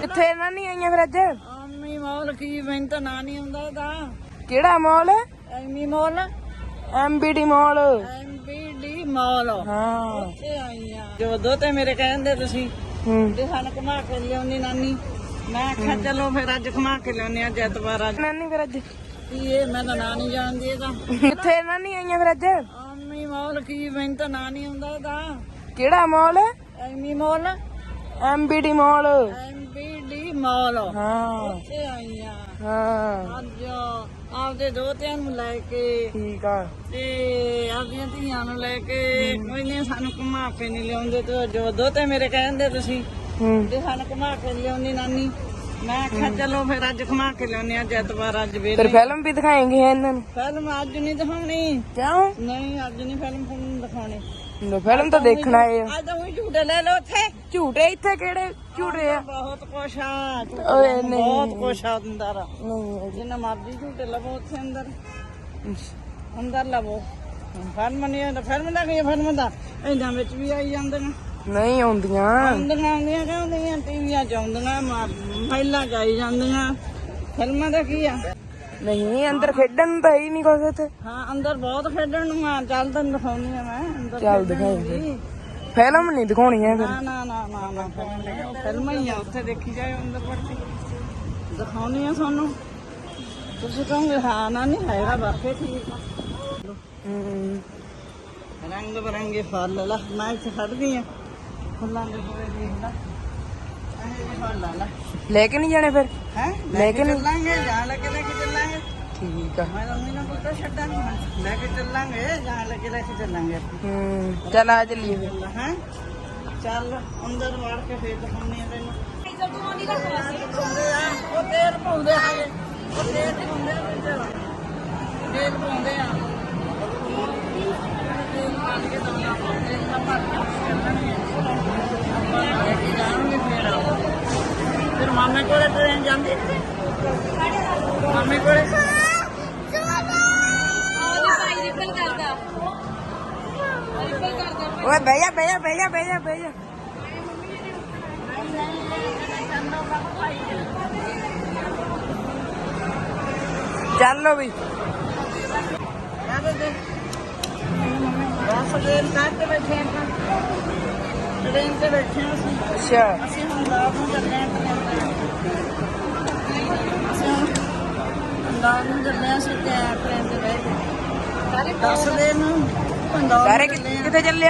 ਕਿੱਥੇ ਇਹਨਾਂ ਨਹੀਂ ਆਈਆਂ ਫਿਰ ਅੱਜ? ਆਮੀ ਮੌਲ ਕੀ ਮੈਨੂੰ ਤਾਂ ਨਾਂ ਨਹੀਂ ਆਉਂਦਾ ਇਹਦਾ ਕਿਹੜਾ mall? Ammy mall. MBD mall. MBD mall. ਹਾਂ। ਉੱਥੇ ਆਈਆਂ। ਜੋ ਦੋ ਤੇ ਮੇਰੇ ਕਹਿੰਦੇ ਤੁਸੀਂ ਤੇ ਸਾਨੂੰ ਘੁਮਾ ਕੇ ਲਿਆਉਣੀ ਨਾਨੀ। ਮੈਂ ਆਖਿਆ ਚਲੋ ਫਿਰ ਅੱਜ ਘੁਮਾ ਕੇ ਲਿਆਉਣੇ ਆ ਜੈਤਵਾਰ ਅੱਜ ਨਾਨੀ ਫਿਰ ਅੱਜ? ਕੀ ਇਹ ਮੈਂ ਤਾਂ ਨਾਂ ਨਹੀਂ ਜਾਣਦੀ ਇਹਦਾ। ਕਿੱਥੇ ਇਹਨਾਂ ਨਹੀਂ ਆਈਆਂ ਫਿਰ ਅੱਜ? ਆਮੀ ਮੌਲ ਕੀ ਮੈਨੂੰ ਤਾਂ ਨਾਂ ਨਹੀਂ ਆਉਂਦਾ ਇਹਦਾ ਕਿਹੜਾ mall? Ammy mall. MBD mall. MBD mall. ਹਾਂ। ਉੱਥੇ ਆਈਆਂ ਹਾਂ। ਅੱਜ ਆਪਦੇ ਦੋਤਿਆਂ ਨੂੰ ਲੈ ਕੇ ਠੀਕ ਆ। ਤੇ ਆਪਦੀਆਂ ਧੀਆਂ ਨੂੰ ਲੈ ਕੇ ਕੋਈ ਨਹੀਂ ਸਾਨੂੰ ਘੁਮਾ ਕੇ ਨਹੀਂ ਲਿਆਉਂਦੇ। ਤੇ ਜੋ ਦੋਤੇ ਮੇਰੇ ਕਹਿੰਦੇ ਤੁਸੀਂ ਹੂੰ। ਤੇ ਸਾਨੂੰ ਘੁਮਾ ਕੇ ਲਿਆਉਣੀ ਨਾਨੀ। ਮੈਂ ਆਖਿਆ ਚਲੋ ਫਿਰ ਅੱਜ ਘੁਮਾ ਕੇ ਲਿਆਉਣੇ ਆ ਜੈਤਵਾਰ ਅੱਜ ਫਿਰ ਵੇਲੇ ਫਿਲਮ ਵੀ ਦਿਖਾਏਂਗੇ ਇਹਨਾਂ ਨੂੰ? ਫਿਲਮ ਅੱਜ ਨਹੀਂ ਦਿਖਾਉਣੀ। ਕਿਉਂ? ਨਹੀਂ ਅੱਜ ਨਹੀਂ ਫਿਲਮ ਫਿਲਮ ਦਿਖਾਉਣੀ। ਫਿਲਮ ਤਾਂ ਦੇਖਣਾ ਏ ਅੱਜ ਤਾਂ ਉਹ ਝੂਟੇ ਲੈ ਲਓ ਉੱਥੇ। ਝੂਟੇ ਇੱਥੇ ਕਿਹੜੇ ਝੂਟੇ ਆ? ਬਹੁਤ ਕੁਛ ਆ ਓਏ ਨਹੀਂ। ਬਹੁਤ ਕੁਛ ਆ ਅੰਦਰ। ਨਹੀਂ ਜਿੰਨਾ ਮਰਜ਼ੀ ਝੂਟੇ ਲਵੋ ਉੱਥੇ ਅੰਦਰ। ਅੰਦਰ ਲਵੋ। ਫਿਲਮ ਨਹੀਂ ਫਿਲਮ ਦਾ ਕੀ ਫਿਲਮ ਦਾ। ਇਹਨਾਂ ਵਿੱਚ ਵੀ ਆਈ ਜਾਂਦੀਆਂ ਨਹੀਂ ਆਉਂਦੀਆਂ। ਆਉਂਦੀਆਂ ਆਉਂਦੀਆਂ ਕਹਿੰਦੀਆਂ ਟੀਵੀਆਂ ਚ ਆਉਂਦੀਆਂ ਮਹਿਲਾਂ ਆਈ ਜਾਂਦੀਆਂ। ਫਿਲਮਾਂ ਦਾ ਕੀ ਆ? ਨਹੀਂ ਅੰਦਰ ਖੇਡਣ ਨੂੰ ਤਾਂ ਹੈ ਨਹੀਂ ਕੁਛ ਇੱਥੇ। ਹਾਂ ਅੰਦਰ ਬਹੁਤ ਖੇਡਣ ਨੂੰ ਆ ਚੱਲ ਤੈਨੂੰ ਦਿਖਾਉਣੀ ਆ ਮੈਂ ਅੰਦਰ ਚੱਲ ਦਿਖਾਈ। ਫਿਲਮ ਨਹੀਂ ਦਿਖਾਉਣੀ ਹੈ ਫਿਰ। ਨਾ ਨਾ ਨਾ ਨਾ ਨਾ ਫਿਲਮ ਹੀ ਆ ਉੱਥੇ ਦੇਖੀ ਜਾਏ ਅੰਦਰ ਕੇ ਦਿਖਾਉਣੀ ਆ ਤੁਹਾਨੂੰ। ਤੁਸੀਂ ਕਹੋਗੇ ਹਾਂ ਨਾ ਨਹੀਂ ਹੈਗਾ ਬਾਕੀ ਠੀਕ ਆ। ਰੰਗ ਬਰੰਗੇ ਫੁੱਲ ਲਾ ਮੈਂ ਇੱਥੇ ਖੜਦੀ ਆ। ਦੇ ਦੇਖ ਲਾ ਇਹ ਕੇ ਨਹੀਂ ਜਾਣੇ ਫਿਰ? ਹੈ? ਲੈ ਕੇ ਨਹੀਂ? ਚੱਲਾਂਗੇ ਜਾਂ ਲੈ ਕੇ ਲੈ ਕੇ ਚੱਲਾਂਗੇ। ਠੀਕ ਆ। ਮੈਂ ਤਾਂ ਉਹਨਾਂ ਨੂੰ ਛੱਡਾਂਗੇ ਮੈਂ। ਲੈ ਕੇ ਚੱਲਾਂਗੇ ਜਾਂ ਲੈ ਕੇ ਲੈ ਕੇ ਚੱਲਾਂਗੇ ਹੂੰ ਚੱਲ ਆ ਚੱਲੀਏ ਫਿਰ। ਹੈ? ਚੱਲ ਅੰਦਰ ਵੜ ਕੇ ਫੇਰ ਦਿਖਾਉਣੀ ਆ ਤੈਨੂੰ। ਪਾਉਂਦੇ ਆ, ਉਹ ਤੇਲ ਪਾਉਂਦੇ ਆ। ਉਹ ਤੇਲ ਚ ਪਾਉਂਦੇ ਆ ਤੇਲ ਪਾਉਂਦੇ ਆ। ਤੇਲ ਪਾ ਕੇ ਤਾਂ ਪਾਉਂਦੇ ਆ ਭਰ ਕੇ ਚੱਲਣਗੇ ਆਪਾਂ ਲੈ ਕੇ ਜਾਣਗੇ ਫੇਰ ਫਿਰ ਮਾਮੇ ਕੋਲੇ ਟ੍ਰੇਨ ਜਾਂਦੀ? ਮਾਮੇ ਕੋਲੇ? ਓਏ ਬਹਿ ਜਾ ਬਹਿ ਜਾ ਬਹਿ ਜਾ ਬਹਿ ਜਾ ਬਹਿ ਜਾ। ਚੱਲੋ ਵੀ। ਬਸ ਟ੍ਰੇਨ ਕੱਟ ਕੇ ਬੈਠੇ ਆਪਾਂ। ਟ੍ਰੇਨ ਤੇ ਬੈਠੇ ਹਾਂ ਅਸੀਂ। ਅੱਛਾ। ਅਸੀਂ ਹੁਣ ਰਾਤ ਨੂੰ ਚੱਲੇ ਹਾਂ ਨੂੰ ਤੇ ਤੇ ਨੂੰ ਸਾਰੇ ਚੱਲੇ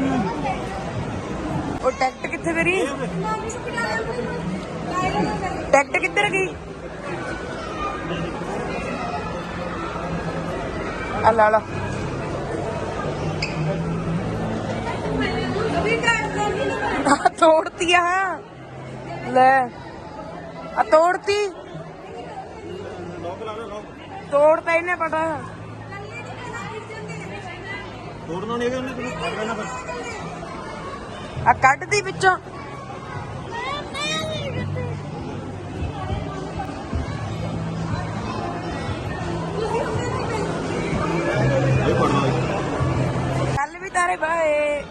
ਨੂੰ। ਉਹ ਟਿਕਟ ਕਿੱਥੇ ਤੇਰੀ ਟਿਕਟ ਕਿੱਧਰ ਗਈ? ਆ ਲਾ ਲਾ। ਆ ਤੋੜਤੀ ਆ। ਲੈ। ਆ ਤੋੜਤੀ। ਤੋੜਤਾ ਇਹਨੇ ਪਤਾ। ਤੋੜਨਾ ਨਹੀਂ ਹੈਗਾ ਉਹਨੇ ਤੈਨੂੰ ਕੱਢ ਲੈਣਾ ਫਿਰ। ਆ ਕੱਢਦੀ ਵਿੱਚੋਂ। ਕੱਲ ਵੀ ਤਾਰੇ ਬਾਏ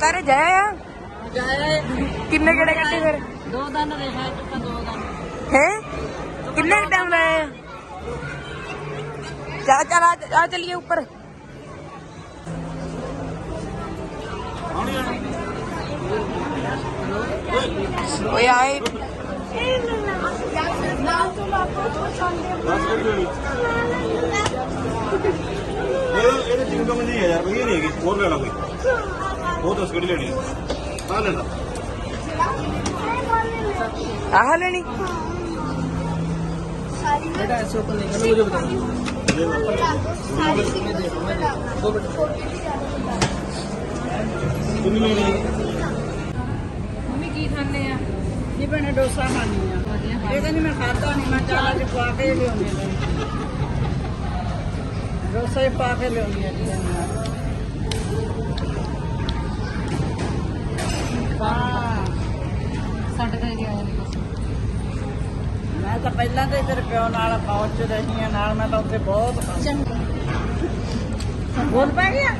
ਤਾਰੇ ਜਾਇਆ ਆ? ਜਾਏ ਕਿੰਨੇ ਕਿਹੜੇ ਕੱਟੇ ਫਿਰ? ਦੋ ਦਿਨ ਰਿਹਾ ਚੁੱਕਾ ਦੋ ਦਿਨ। ਹੈ? ਕਿੰਨੇ ਟਾਈਮ ਲਾਇਆ ਆ ਚੱਲ ਚੱਲ ਆ- ਚੱਲੀਏ ਉੱਪਰ। ਓਏ ਆਏ। ਇਹ ਇਹਦੇ ਚਿੰਗਮ ਨਹੀਂ ਹੈ ਯਾਰ ਵਧੀਆ ਨਹੀਂ ਹੈਗੀ। ਹੋਰ ਲੈਣਾ ਕੋਈ। ਦੱਸ ਕਿਹੜੀ ਲੈਣੀ ਆ। ਲੈ ਲਾ। ਆਹ ਲੈਣੀ? ਇਹ ਤਾਂ ਨਹੀਂ ਮੈਂ ਖਾਦਾ ਨਹੀਂ ਮੈਂ ਚਾਲਾ ਚ ਪਾ ਕੇ ਲਿਆਉਣੀ ਆ। ਰੋਸੇ ਪਾ ਕੇ ਲਿਆਉਂਦੀ ਆ ਜੀ। ਤਾਂ ਪਹਿਲਾਂ ਤੇ ਤੇਰੇ ਪਿਓ ਨਾਲ ਪਹੁੰਚ ਰਹੀ ਆ ਨਾਲ ਮੈਂ ਤਾਂ ਉੱਥੇ ਬਹੁਤ ਚੰਗਾ। ਬੋਲ ਪੈ ਗਿਆ?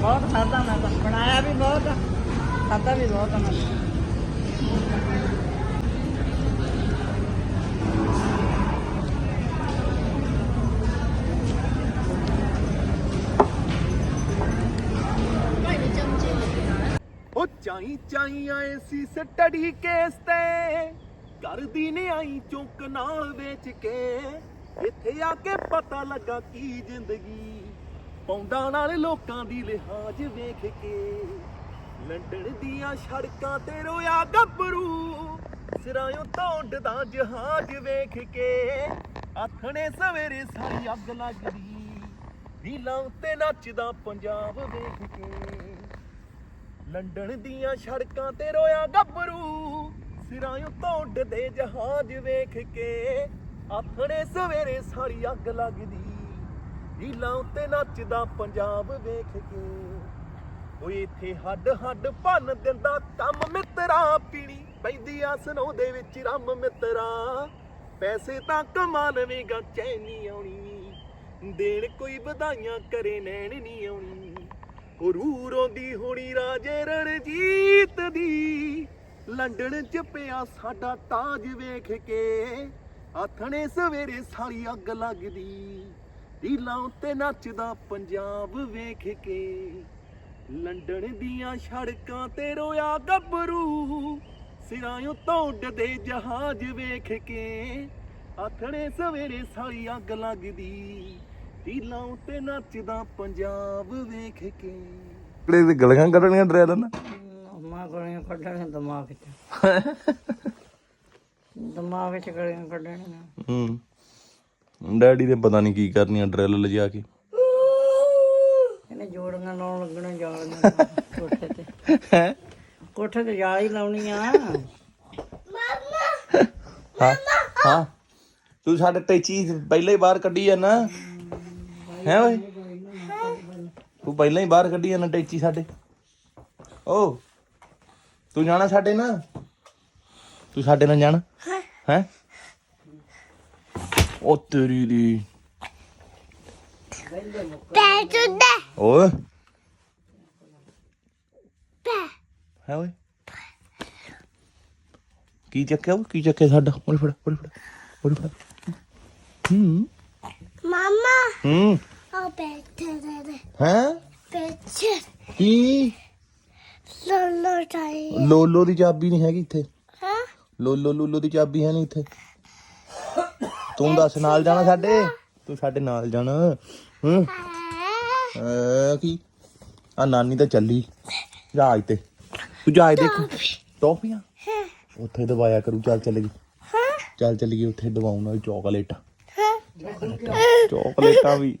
ਬਹੁਤ ਖਾਦਾ ਮੈਂ ਤਾਂ। ਬਣਾਇਆ ਵੀ ਬਹੁਤ ਖਾਧਾ ਵੀ ਬਹੁਤ ਮੈਂ ਉਹ ਚਾਈ ਸੀ ਸਟੱਡੀ ਕੇਸ ਤੇ। ਕਰਦੀ ਨੇ ਆਈ ਚੁੱਕ ਨਾਲ ਵੇਚ ਕੇ। ਇੱਥੇ ਆ ਕੇ ਪਤਾ ਲੱਗਾ ਕੀ ਜ਼ਿੰਦਗੀ। ਪੌਂਡਾਂ ਨਾਲ ਲੋਕਾਂ ਦੀ ਲਿਹਾਜ਼ ਵੇਖ ਕੇ। ਲੰਡਨ ਦੀਆਂ ਸੜਕਾਂ ਤੇ ਰੋਇਆ ਗੱਭਰੂ। ਸਿਰਾਇਓ ਤੋਂ ਜਹਾਜ਼ ਵੇਖ ਕੇ। ਆਥਣੇ ਸਵੇਰੇ ਸਾਰੀ ਅੱਗ ਲੱਗਦੀ ਰੀਲਾਂ ਉੱਤੇ ਨੱਚਦਾ ਪੰਜਾਬ ਵੇਖ ਕੇ। ਲੰਡਨ ਦੀਆਂ ਸੜਕਾਂ ਤੇ ਰੋਇਆ ਗੱਭਰੂ। ਸਿਰਾਂ ਉੱਤੋਂ ਉੱਡਦੇ ਜਹਾਜ਼ ਵੇਖ ਕੇ ਆਥਣੇ ਸਵੇਰੇ ਸਾਰੀ ਅੱਗ ਲੱਗਦੀ। ਰੀਲਾਂ ਉੱਤੇ ਨੱਚਦਾ ਪੰਜਾਬ ਵੇਖ ਕੇ। ਓਏ ਇੱਥੇ ਹੱਡ ਹੱਡ ਭੰਨ ਦਿੰਦਾ ਕੰਮ ਮਿੱਤਰਾ। ਪੀਣੀ ਪੈਂਦੀ ਆ ਸਨੋ ਦੇ ਵਿੱਚ ਰੰਮ ਮਿੱਤਰਾ। ਪੈਸੇ ਤਾਂ ਕਮਾ ਲਵੇਂਗਾ ਚੈਨੀ ਆਉਣੀ। ਦੇਣ ਕੋਈ ਵਧਾਈਆਂ ਕਰੇ ਨੈਣ ਨਹੀਂ ਆਉਣੀ। ਉਹ ਰੂਹ ਰੋਂਦੀ ਹੋਣੀ ਰਾਜੇ ਰਣਜੀਤ ਦੀ। ਲੰਡਨ ਚ ਪਿਆ ਸਾਡਾ ਤਾਜ ਵੇਖ ਕੇ। ਆਥਣੇ ਸਵੇਰੇ ਸਾਰੀ ਅੱਗ ਲੱਗਦੀ। ਢੀਲਾਂ ਉੱਤੇ ਨੱਚਦਾ ਪੰਜਾਬ ਵੇਖ ਕੇ। ਲੰਡਨ ਦੀਆਂ ਸੜਕਾਂ ਤੇ ਰੋਇਆ ਗੱਭਰੂ। ਸਿਰਾਂ ਉੱਤੋਂ ਉੱਡਦੇ ਜਹਾਜ਼ ਵੇਖ ਕੇ। ਆਥਣੇ ਸਵੇਰੇ ਸਾਰੀ ਅੱਗ ਲੱਗਦੀ। ਢੀਲਾਂ ਉੱਤੇ ਨੱਚਦਾ ਪੰਜਾਬ ਵੇਖ ਕੇ। ਕਿਹੜੇ ਤੇ ਗਲੀਆਂ ਕੱਢਣੀਆਂ ਡਰੈਲ ਨਾ ਮਾਂ ਗਲੀਆਂ ਕੱਢਣੀਆਂ ਦਿਮਾਗ ਵਿੱਚ। ਦਿਮਾਗ ਵਿੱਚ ਗਲੀਆਂ ਕੱਢਣੀਆਂ। ਹੂੰ। ਡੈਡੀ ਨੇ ਪਤਾ ਨਹੀਂ ਕੀ ਕਰਨੀਆਂ ਡਰੈਲ ਲਿਜਾ ਕੇ। ਇਹਨੇ ਜੋੜੀਆਂ ਲਾਉਣ ਲੱਗਣਾ ਜਾਲੀਆਂ ਕੋਠੇ ਤੇ। ਹੈ? ਕੋਠੇ ਤੇ ਜਾਲੀ ਲਾਉਣੀ ਆ। ਹਾਂ ਹਾਂ। ਤੂੰ ਸਾਡੇ ਤੇ ਚੀਜ਼ ਪਹਿਲਾਂ ਹੀ ਬਾਹਰ ਕੱਢੀ ਆ ਨਾ। ਹੈ ਓਏ? ਤੂੰ ਪਹਿਲਾਂ ਹੀ ਬਾਹਰ ਕੱਢੀ ਨਾ ਟੈਚੀ ਸਾਡੇ। ਓ ਤੂੰ ਜਾਣਾ ਸਾਡੇ ਨਾਲ? ਤੂੰ ਸਾਡੇ ਨਾਲ ਜਾਣਾ? ਹੈ। ਉਹ ਤੇਰੀ ਦੀ। ਓਏ। ਹੈ ਓਏ। ਕੀ ਚੱਕਿਆ ਉਹ ਕੀ ਚੱਕਿਆ ਸਾਡਾ? ਉਰੇ ਫੜ ਉਰੇ ਫੜ ਉਰੇ ਫੜ। ਹੂੰ। Mama, ਹੂੰ। ਹੈ. ਕੀ. ਲੋਲੋ ਦੀ ਚਾਬੀ ਨਹੀਂ ਹੈਗੀ ਇੱਥੇ। Huh? ਲੋਲੋ ਲੂਲੋ ਦੀ ਚਾਬੀ ਹੈ ਨਹੀਂ ਇੱਥੇ। ਤੂੰ ਦੱਸ ਨਾਲ ਜਾਣਾ ਸਾਡੇ? ਤੂੰ ਸਾਡੇ ਨਾਲ ਜਾਣਾ। ਹੂੰ। ਕੀ? ਆ ਨਾਨੀ ਤਾਂ ਚੱਲੀ। ਜਹਾਜ਼ ਤੇ। ਤੂੰ ਜਹਾਜ਼ ਦੇਖ। ਟੋਫੀਆਂ ਉੱਥੇ ਦਵਾਇਆ ਕਰੂ। ਚੱਲ ਚੱਲ ਗਈ ਚੱਲ ਚੱਲ ਗਈ ਉੱਥੇ ਦਵਾਉਂ ਨਾਲ ਚਾਕਲੇਟ ਚਾਕਲੇਟਾਂ ਵੀ।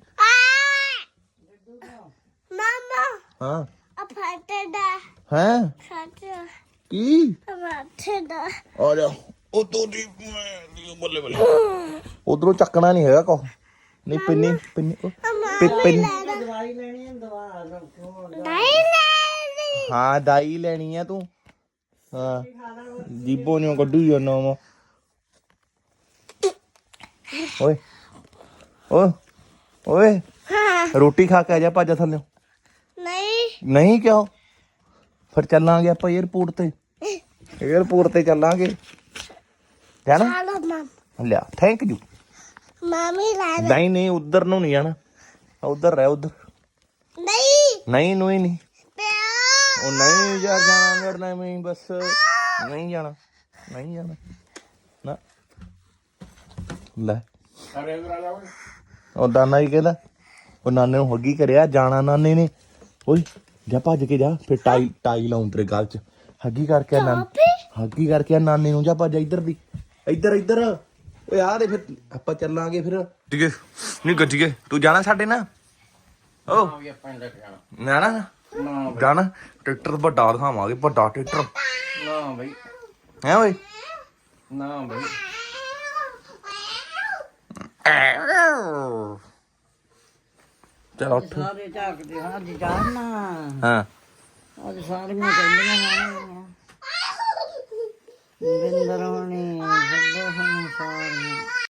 ਹਾਂ। a better, ਹੈ? better, Ki? a better. ਆ ਜਾ। ਉਹ ਤੋਂ ਦੀ ਮੈਂ ਬੱਲੇ ਬੱਲੇ। ਉਧਰੋਂ ਚੱਕਣਾ ਨਹੀਂ ਹੈਗਾ ਕੋ। ਨਹੀਂ ਪਿੰਨੀ ਪਿੰਨੀ। ਪਿੰਨੀ। ਦਵਾਈ ਲੈਣੀ ਆ ਦਵਾ ਰੱਖੋ Daddy, ਹਾਂ ਦਾਈ ਲੈਣੀ ਆ ਤੂੰ। ਹਾਂ। ਜੀਬੋ ਨੂੰ ਕੱਢੂ ਜਾਂਦਾ ਵਾ ਓਏ। ਓਏ? ਰੋਟੀ ਖਾ ਕੇ ਆ ਜਾ ਭੱਜ ਥੱਲੇ ਨਹੀਂ ਨਹੀਂ ਕਿਉਂ? ਫਿਰ ਚੱਲਾਂਗੇ ਆਪਾਂ 에어ਪੋਰਟ ਤੇ। 에어ਪੋਰਟ ਤੇ ਚੱਲਾਂਗੇ। ਜਾਣਾ? ਚਲੋ ਲਿਆ ਥੈਂਕ ਯੂ ਮਾਮੀ ਲੈ ਲੈ। ਨਹੀਂ ਨਹੀਂ ਉਧਰ ਨੂੰ ਨਹੀਂ ਜਾਣਾ। ਉਧਰ ਰਹਿ ਉਧਰ। ਨਹੀਂ। ਨਹੀਂ ਨੂੰ ਹੀ ਨਹੀਂ। ਪਿਆ ਉਹ ਨਹੀਂ ਯਾਰ ਜਾਣਾ ਲੜਨਾ ਮੈਂ ਬਸ। ਨਹੀਂ ਜਾਣਾ। ਨਹੀਂ ਜਾਣਾ। ਨਾ। ਲੈ। ਸਾਰੇ ਉਧਰ ਆ ਜਾਓ ਉਹ ਦਾਨਾ ਹੀ ਕਹਿੰਦਾ ਉਹ ਨਾਨੇ ਨੂੰ ਹੱਗੀ ਕਰਿਆ ਜਾਣਾ ਨਾਨੇ ਨੇ। ਓਏ। ਜਾ ਭੱਜ ਕੇ ਜਾ ਫਿਰ ਟਾਈ ਟਾਈ ਲਾਉਂ ਤੇਰੇ ਗਲ 'ਚ। ਹੱਗੀ ਕਰਕੇ ਆ ਨਾਨ ਹੱਗੀ ਕਰਕੇ ਆ ਨਾਨੇ ਨੂੰ ਜਾ ਭੱਜ ਇੱਧਰ ਦੀ ਇੱਧਰ ਇੱਧਰ। ਓਏ ਆ ਦੇ ਫਿਰ। ਆਪਾਂ ਚੱਲਾਂਗੇ ਫਿਰ। ਠੀਕ। ਹੈ ਨਹੀਂ ਗੱਜੀਏ ਤੂੰ ਜਾਣਾ ਸਾਡੇ ਨਾਲ? ਓ। ਨਾ ਨਾ ਜਾਣਾ। ਟਰੈਕਟਰ ਵੱਡਾ ਦਿਖਾਵਾਂਗੇ ਵੱਡਾ ਟਰੈਕਟਰ। ਨਾ ਬਈ। ਹੈ ਓਏ? ਨਾ ਬਈ। ਚਲ ਉੱਠ ਸਾਰੇ ਝਾਕਦੇ ਹਾਂ ਅੱਜ ਜਾਣਾ। ਹਾਂ। ਅੱਜ ਸਾਰੀਆਂ ਕਹਿੰਦੀਆਂ ਹੋਣਗੀਆਂ। ਬਿੰਦਰ ਹੋਣੀ ਸੱਦੇ ਹੋਣੀ ਸਾਰੀਆਂ।